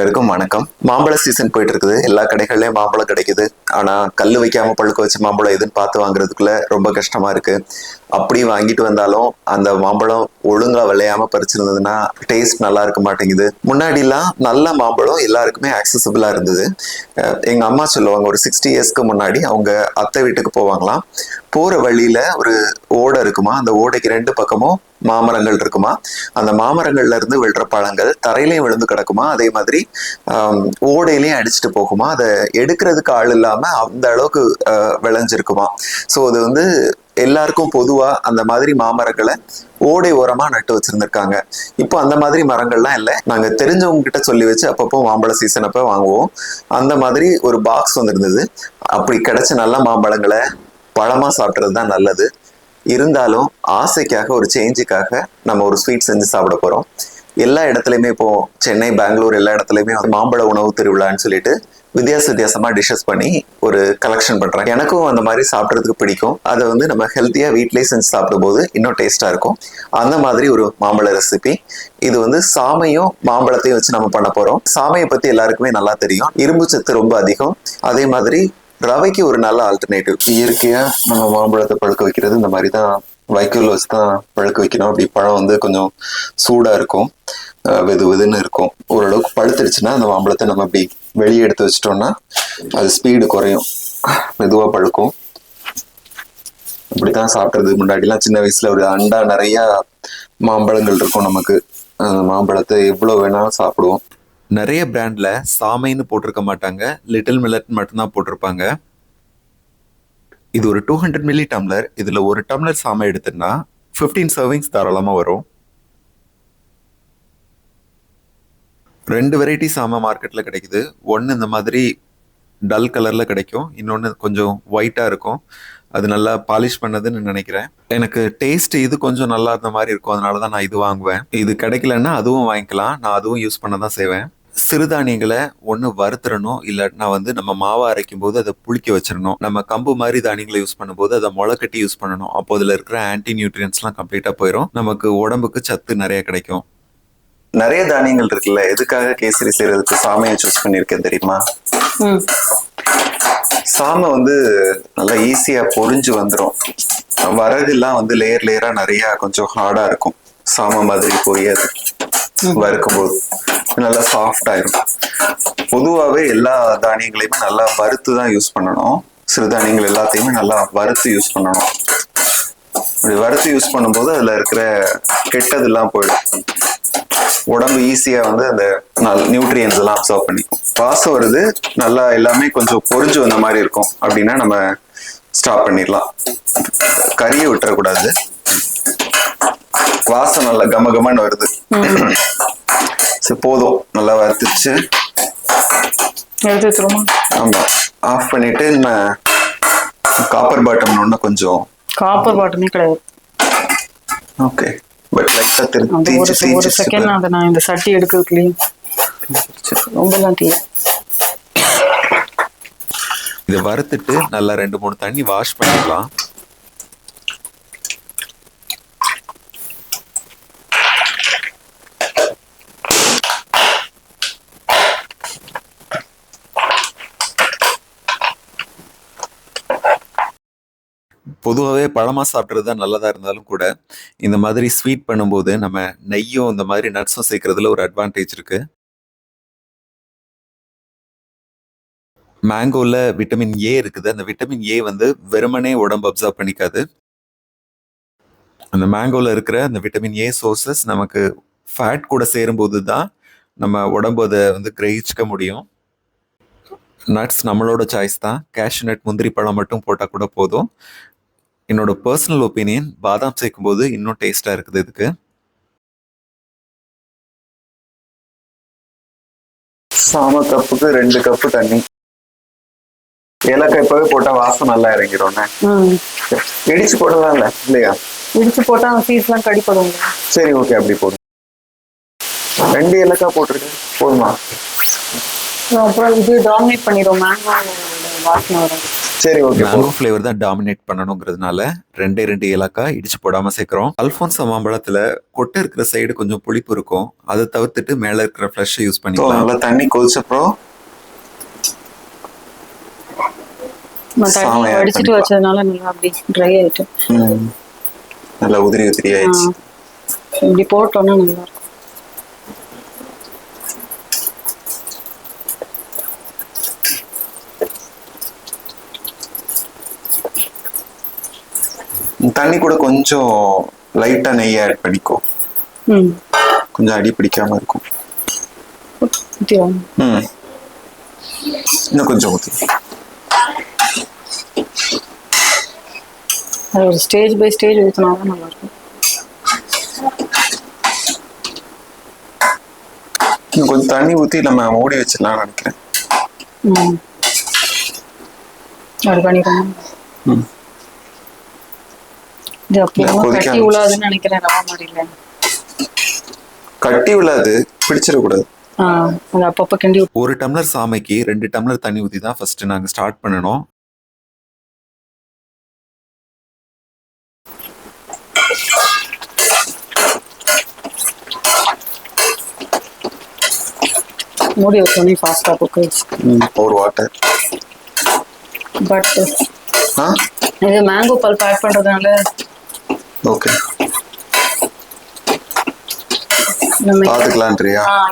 அனைவருக்கும் வணக்கம். மாம்பழ சீசன் போயிட்டு இருக்குது. எல்லா கடைகள்லயும் மாம்பழம் கிடைக்குது. ஆனா கல் வைக்காம பழுக்க வச்ச மாம்பழம் எதுன்னு பார்த்து வாங்குறதுக்குள்ள ரொம்ப கஷ்டமா இருக்கு. அப்படி வாங்கிட்டு வந்தாலும் அந்த மாம்பழம் ஒழுங்கா விளையாம பறிச்சிருந்ததுன்னா டேஸ்ட் நல்லா இருக்க மாட்டேங்குது. முன்னாடிலாம் நல்ல மாம்பழம் எல்லாருக்குமே ஆக்சசபிளா இருந்தது. எங்க அம்மா சொல்லுவாங்க ஒரு சிக்ஸ்டி இயர்ஸ்க்கு முன்னாடி அவங்க அத்தை வீட்டுக்கு போவாங்களாம். போற வழியில ஒரு ஓடை இருக்குமா? அந்த ஓடைக்கு ரெண்டு பக்கமும் மாமரங்கள் இருக்குமா? அந்த மாமரங்கள்ல இருந்து விழுற பழங்கள் தரையிலையும் விழுந்து கிடக்குமா? அதே மாதிரி ஓடையிலையும் அடிச்சுட்டு போகுமா? அதை எடுக்கிறதுக்கு ஆள் இல்லாம அந்த அளவுக்கு விளைஞ்சிருக்குமா. ஸோ அது வந்து எல்லாருக்கும் பொதுவா அந்த மாதிரி மாமரங்களை ஓடை ஓரமா நட்டு வச்சிருந்திருக்காங்க. இப்போ அந்த மாதிரி மரங்கள்லாம் இல்லை. நாங்க தெரிஞ்சவங்க கிட்ட சொல்லி வச்சு அப்பப்போ மாம்பழ சீசன் அப்ப வாங்குவோம். அந்த மாதிரி ஒரு பாக்ஸ் வந்திருந்தது. அப்படி கிடைச்ச நல்ல மாம்பழங்களை பழமா சாப்பிட்றது தான் நல்லது. இருந்தாலும் ஆசைக்காக ஒரு சேஞ்சுக்காக நம்ம ஒரு ஸ்வீட் செஞ்சு சாப்பிட போறோம். எல்லா இடத்துலையுமே இப்போ சென்னை பெங்களூர் எல்லா இடத்துலையுமே வந்து மாம்பழ உணவு திருவிழான்னு சொல்லிட்டு வித்தியாச வித்தியாசமா டிஷ்ஷஸ் பண்ணி ஒரு கலெக்ஷன் பண்றாங்க. எனக்கும் அந்த மாதிரி சாப்பிட்றதுக்கு பிடிக்கும். அதை வந்து நம்ம ஹெல்த்தியா வீட்லயே செஞ்சு சாப்பிடும்போது இன்னும் டேஸ்டா இருக்கும். அந்த மாதிரி ஒரு மாம்பழ ரெசிபி இது வந்து சாமையும் மாம்பழத்தையும் வச்சு நம்ம பண்ண போறோம். சாமையை பத்தி எல்லாருக்குமே நல்லா தெரியும். இரும்பு சத்து ரொம்ப அதிகம். அதே மாதிரி ரவைக்கு ஒரு நல்ல ஆல்டர்னேட்டிவ் இயற்கையா நம்ம மாம்பழத்தை பழுக்க வைக்கிறது இந்த மாதிரி தான் வைக்கோல் வச்சு தான் பழுக்க வைக்கணும். அப்படி பழம் வந்து கொஞ்சம் சூடாக இருக்கும். வெது வெதுன்னு இருக்கும். ஓரளவுக்கு பழுத்துருச்சுன்னா அந்த மாம்பழத்தை நம்ம அப்படி வெளியே எடுத்து வச்சிட்டோம்னா அது ஸ்பீடு குறையும். மெதுவாக பழுக்கும். இப்படித்தான் சாப்பிட்றது முன்னாடிலாம் சின்ன வயசுல ஒரு அண்டா நிறைய மாம்பழங்கள் இருக்கும் நமக்கு. அந்த மாம்பழத்தை எவ்வளோ வேணாலும் சாப்பிடுவோம். நிறைய பிராண்ட்ல சாமைன்னு போட்டிருக்க மாட்டாங்க. லிட்டில் மில்லட் மட்டும்தான் போட்டிருப்பாங்க. இது ஒரு டூ ஹண்ட்ரட் மில்லி டம்ளர் இதில் ஒரு டம்ளர் சாமை எடுத்தோன்னா ஃபிஃப்டீன் சர்விங்ஸ் தாராளமாக வரும். ரெண்டு வெரைட்டி சாமை மார்க்கெட்டில் கிடைக்குது. ஒன்று இந்த மாதிரி டல் கலரில் கிடைக்கும். இன்னொன்று கொஞ்சம் ஒயிட்டாக இருக்கும். அது நல்லா பாலிஷ் பண்ணதுன்னு நினைக்கிறேன். எனக்கு டேஸ்ட் இது கொஞ்சம் நல்லா இருந்த மாதிரி இருக்கும். அதனால தான் நான் இது வாங்குவேன். இது கிடைக்கலன்னா அதுவும் வாங்கிக்கலாம். நான் அதுவும் யூஸ் பண்ண தான் செய்வேன். சிறுதானியங்களை ஒன்று வறுத்துறணும் இல்லாட்டினா வந்து நம்ம மாவை அரைக்கும் போது அதை புளிக்க வச்சிடணும். நம்ம கம்பு மாதிரி தானியங்களை யூஸ் பண்ணும்போது அதை முளை கட்டி யூஸ் பண்ணணும். அப்போ அதில் இருக்கிற ஆன்டி நியூட்ரியன்ஸ்லாம் கம்ப்ளீட்டாக போயிடும் நமக்கு உடம்புக்கு சத்து நிறைய கிடைக்கும். நிறைய தானியங்கள் இருக்குல்ல? எதுக்காக கேசரி செய்யறதுக்கு சாமையை சூஸ் பண்ணியிருக்கேன் தெரியுமா? சாமை வந்து நல்லா ஈஸியா பொரிஞ்சு வந்துடும் வரகுலாம் வந்து லேயர் லேயரா நிறைய கொஞ்சம் ஹார்டா இருக்கும். சாமை மாதிரி பொரியாது வறுக்கும் போது நல்லா சாஃப்ட் இருக்கும். பொதுவாகவே எல்லா தானியங்களையுமே நல்லா வறுத்து தான் யூஸ் பண்ணணும். சிறுதானியங்கள் எல்லாத்தையுமே நல்லா வறுத்து யூஸ் பண்ணணும். அப்படி வறுத்து யூஸ் பண்ணும்போது அதில் இருக்கிற கெட்டதெல்லாம் போயிடும். உடம்பு ஈஸியாக வந்து அந்த நியூட்ரியன்ஸ் எல்லாம் அப்சர்வ் பண்ணிக்கும் வாசம் வருது நல்லா எல்லாமே கொஞ்சம் பொரிஞ்சு வந்த மாதிரி இருக்கும். அப்படின்னா நம்ம ஸ்டாப் பண்ணிடலாம். கறியை விட்டுறக்கூடாது. வாசம் நல்லா கம கமன்னு வருது. சரி போதும். நல்லா வறுத்துச்சு ஆமா. ஆஃப் பண்ணிட்டு நம்ம காப்பர் பாட்டம் ஒன்று கொஞ்சம் காப்பர் பாட்டமே கிடையாது. ஓகே பட் லைட்டா திருத்தி ஒரு செகண்ட் அதை நான் இந்த சட்டி எடுக்கிறதுக்குள்ளேயும் ரொம்பலாம் தீய இதை வறுத்துட்டு நல்லா ரெண்டு மூணு தண்ணி வாஷ் பண்ணிக்கலாம். பொதுவாகவே பழமாக சாப்பிட்றது தான் நல்லதாக இருந்தாலும் கூட இந்த மாதிரி ஸ்வீட் பண்ணும்போது நம்ம நெய்யும் இந்த மாதிரி நட்ஸும் சேர்க்குறதுல ஒரு அட்வான்டேஜ் இருக்குது மேங்கோவில் விட்டமின் ஏ இருக்குது. அந்த விட்டமின் ஏ வந்து வெறுமனே உடம்பு அப்சர்வ் பண்ணிக்காது. அந்த மேங்கோவில் இருக்கிற அந்த விட்டமின் ஏ சோர்சஸ் நமக்கு ஃபேட் கூட சேரும்போது தான் நம்ம உடம்பு அதை வந்து கிரகிச்சிக்க முடியும். நட்ஸ் நம்மளோட சாய்ஸ் தான். கேஷ்யூ நட் முந்திரி பழம் மட்டும் போட்டால் கூட போதும். என்னோட பர்சனல் ஒப்பீனியன் பாதாம் சேர்க்கும்போது இன்னும் டேஸ்டாக இருக்குது இதுக்கு. சாம கப்புக்கு ரெண்டு கப்பு தண்ணி. ஏலக்காய் இப்பவே போட்டா வாசம் நல்லா இறங்கிடும்ண்ணே ம். இடிச்சு போடலாம் இல்ல இல்லையா? இடிச்சு போட்டா அந்த சீஸ்லாம் கடிப்படும் சரி ஓகே அப்படி போதும் ரெண்டு ஏலக்காய் போட்டிருக்கேன் போதுமா? அப்புறம் இது டாமினேட் பண்ணிடும் மேங்கோ வாசனை வரும். சரி ஓகே மேங்கோ ஃப்ளேவர் தான் டாமினேட் பண்ணணுங்கிறதுனால ரெண்டே ரெண்டு ஏலக்காய் இடிச்சு போடாம சேர்க்கிறோம். அல்ஃபோன்சா மாம்பழத்துல கொட்டை இருக்கிற சைடு கொஞ்சம் புளிப்பு இருக்கும். அதை தவிர்த்துட்டு மேல இருக்கிற ஃப்ளஷை யூஸ் பண்ணிக்கலாம். நல்லா தண்ணி கொதிச்சப்புறம். வச்சதுனால நல்லா அப்படி ட்ரை ஆயிட்டு. ம், நல்லா உதிரி உதிரி ஆயிடுச்சு. இப்படி போட்டோம்னா நல்லா இருக்கும். தண்ணி கூட கொஞ்சம் லைட்டா நெய் ஆட் பண்ணிக்கோ கொஞ்சம் அடி பிடிக்காம இருக்கும். இன்னும் கொஞ்சம் அது ஒரு ஸ்டேஜ் பை ஸ்டேஜ் ஊற்றினா தான் நல்லா இருக்கும் இன்னும் கொஞ்சம் தண்ணி ஊற்றி நம்ம மூடி வச்சிடலாம்னு நினைக்கிறேன். ம். அது பண்ணிடுவோம் ம். இது கட்டி விழாதுன்னு நினைக்கிறேன் ரவா மாதிரி இல்லை கட்டி விழாது பிடிச்சிடக்கூடாது அப்பப்போ கிண்டி ஒரு டம்ளர் சாமைக்கு ரெண்டு டம்ளர் தண்ணி ஊற்றி தான் ஃபர்ஸ்ட் நாங்கள் ஸ்டார்ட் பண்ணணும். மூடி வச்சோடனே ஃபாஸ்ட்டாக குக் ஒரு வாட்டர். பட் ஆ? இது மேங்கோ பல்ப் ஆட் பண்ணுறதுனால ஓகே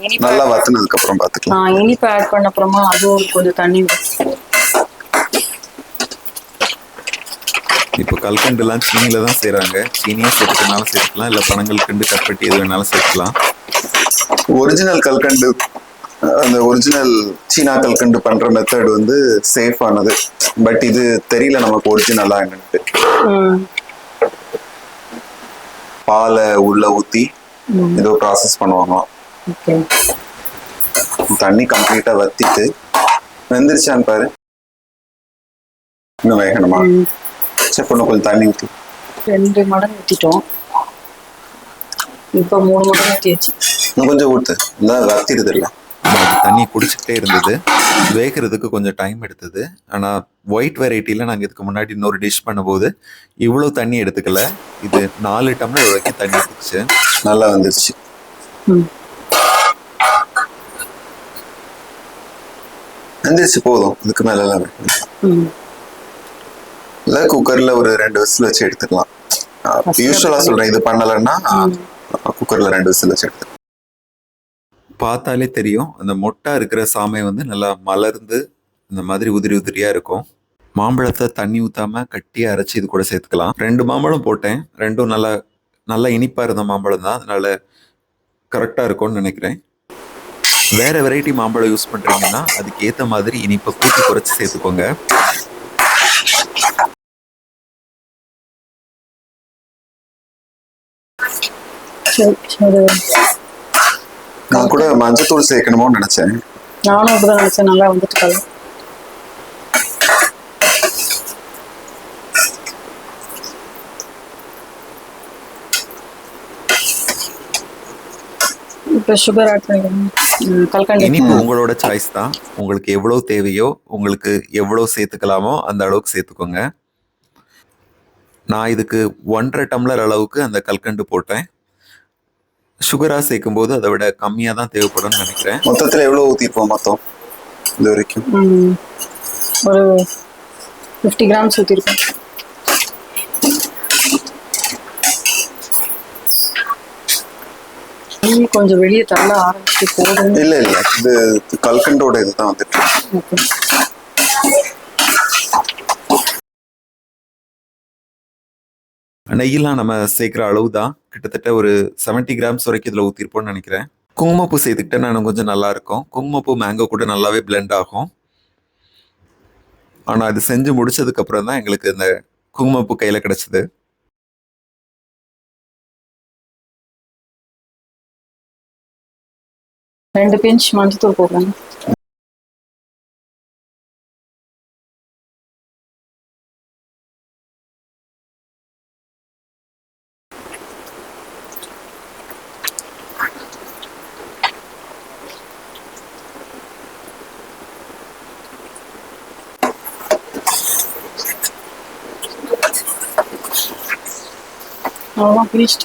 இனிப்பு நல்லா வத்துனதுக்கு அப்புறம் ஆ, பாத்துக்கலாம் இனிப்பு ஆட் பண்ண அப்புறமா அதுவும் கொஞ்சம் தண்ணி. இப்போ கல்கண்டுலாம் சீனியில் தான் செய்கிறாங்க சீனியே சேர்த்துக்கனாலும் சேர்த்துக்கலாம் இல்லை பனங்கள் கண்டு கற்பட்டி எது வேணாலும் சேர்த்துக்கலாம் ஒரிஜினல் கல்கண்டு அந்த ஒரிஜினல் சீனா கல்கண்டு பண்ற மெத்தட் வந்து சேஃப் ஆனது. பட் இது தெரியல நமக்கு ஒரிஜினலா என்னன்ட்டு. பாலை உள்ள ஊத்தி ஏதோ ப்ராசஸ் பண்ணுவாங்களாம். தண்ணி கம்ப்ளீட்டா வத்திட்டு வெந்துருச்சான்னு பாரு. இன்னும் வேகணுமா. சரி இன்னும் கொஞ்சம் தண்ணி ஊத்தி. ரெண்டு மடங்கு ஊற்றிட்டோம் இப்போ மூணு மடங்கு ஊற்றியாச்சு இன்னும் கொஞ்சம் ஊத்து. இந்த வத்திடுது இல்ல தண்ணி குடிச்சிக்கிட்டே இருந்தது. வேகிறதுக்கு கொஞ்சம் டைம் எடுத்தது. ஆனால் ஒயிட் வெரைட்டியில் நாங்கள் இதுக்கு முன்னாடி இன்னொரு டிஷ் பண்ணும்போது இவ்வளோ தண்ணி எடுத்துக்கல. இது நாலு டம்ளர் வரைக்கும் தண்ணி எடுத்துச்சு. நல்லா வந்துருச்சு. வெந்துருச்சு போதும். இதுக்கு மேல எல்லாம் வேண்டாம். ம். இல்ல குக்கர்ல ஒரு ரெண்டு விசில் வச்சு எடுத்துக்கலாம். யூஸ்வலா சொல்றேன் இது பண்ணலன்னா குக்கர்ல ரெண்டு விசில் வச்சு எடுத்துக்கலாம். பார்த்தாலே தெரியும். அந்த மொட்டா இருக்கிற சாமை வந்து நல்லா மலர்ந்து இந்த மாதிரி உதிரி உதிரியாக இருக்கும். மாம்பழத்தை தண்ணி ஊற்றாம கட்டியாக அரைச்சி இது கூட சேர்த்துக்கலாம். ரெண்டு மாம்பழம் போட்டேன். ரெண்டும் நல்லா நல்லா இனிப்பாக இருந்த மாம்பழம் தான். அதனால் கரெக்டாக இருக்கும்னு நினைக்கிறேன். வேற வெரைட்டி மாம்பழம் யூஸ் பண்ணுறீங்கன்னா அதுக்கு ஏற்ற மாதிரி இனிப்பை கூட்டி குறைச்சி சேர்த்துக்கோங்க. சரி சரி. நான் கூட மஞ்சத்தூள் சேர்க்கணுமோன்னு நினைச்சேன். நானும் அப்படிதான் நினச்சேன். நல்லா வந்துட்டு கலர். இப்போ சுகர் ஆட் பண்ணிடுங்க ம், கல்கண்டு. இனிப்பு உங்களோட சாய்ஸ் தான். உங்களுக்கு எவ்வளவு தேவையோ உங்களுக்கு எவ்வளவு சேர்த்துக்கலாமோ அந்த அளவுக்கு சேர்த்துக்கோங்க. நான் இதுக்கு ஒன்றரை டம்ளர் அளவுக்கு அந்த கல்கண்டு போட்டேன். சுகராக சேர்க்கும்போது அதை விட கம்மியாக தான் தேவைப்படும்னு நினைக்கிறேன். மொத்தத்துல எவ்வளவு ஊத்திருப்போம் மொத்தம்? இது வரைக்கும். ஒரு ஃபிஃப்டி கிராம்ஸ் ஊற்றிருக்கேன் கொஞ்சம் வெளியே தள்ள ஆரம்பிச்சு போதும் இல்ல இல்ல. இது கல்கண்டோட இதுதான் வந்துட்டு. ஓகே நெய்யெல்லாம் நம்ம சேர்க்குற அளவு தான் கிட்டத்தட்ட ஒரு 70 கிராம்ஸ் வரைக்கும் இதில் ஊற்றிருப்போம்னு நினைக்கிறேன். குங்குமப்பூ சேர்த்துக்கிட்டா நான் கொஞ்சம் நல்லா இருக்கும் குங்குமப்பூ மேங்கோ கூட நல்லாவே பிளெண்ட் ஆகும். ஆனால் அது செஞ்சு முடிச்சதுக்கு அப்புறம் தான் எங்களுக்கு இந்த குங்குமப்பூ கையில் கிடைச்சது. ரெண்டு பிஞ்ச் மஞ்சத்தூள் போடுறேன் அவ்வளோதான் finished.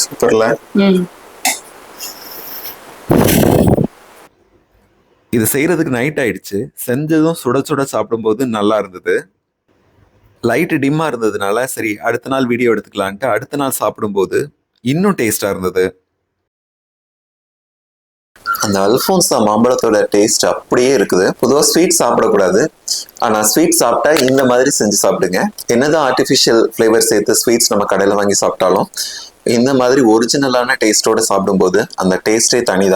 சூப்பர்ல ம் இது செய்யறதுக்கு நைட் ஆயிடுச்சு. செஞ்சதும் சுட சுட சாப்பிடும்போது நல்லா இருந்தது. லைட்டு டிம்மாக இருந்ததுனால சரி அடுத்த நாள் வீடியோ எடுத்துக்கலான்ட்டு அடுத்த நாள் சாப்பிடும்போது இன்னும் டேஸ்ட்டாக இருந்தது. அந்த அல்ஃபோன்ஸா மாம்பழத்தோட டேஸ்ட் அப்படியே இருக்குது. பொதுவாக ஸ்வீட் சாப்பிடக்கூடாது. ஆனால் ஸ்வீட் சாப்பிட்டா இந்த மாதிரி செஞ்சு சாப்பிடுங்க. என்னதான் ஆர்டிஃபிஷியல் ஃப்ளேவர் சேர்த்து ஸ்வீட்ஸ் நம்ம கடையில் வாங்கி சாப்பிட்டாலும் இந்த மாதிரி ஒரிஜினலான டேஸ்ட்டோடு சாப்பிடும்போது அந்த டேஸ்ட்டே தனி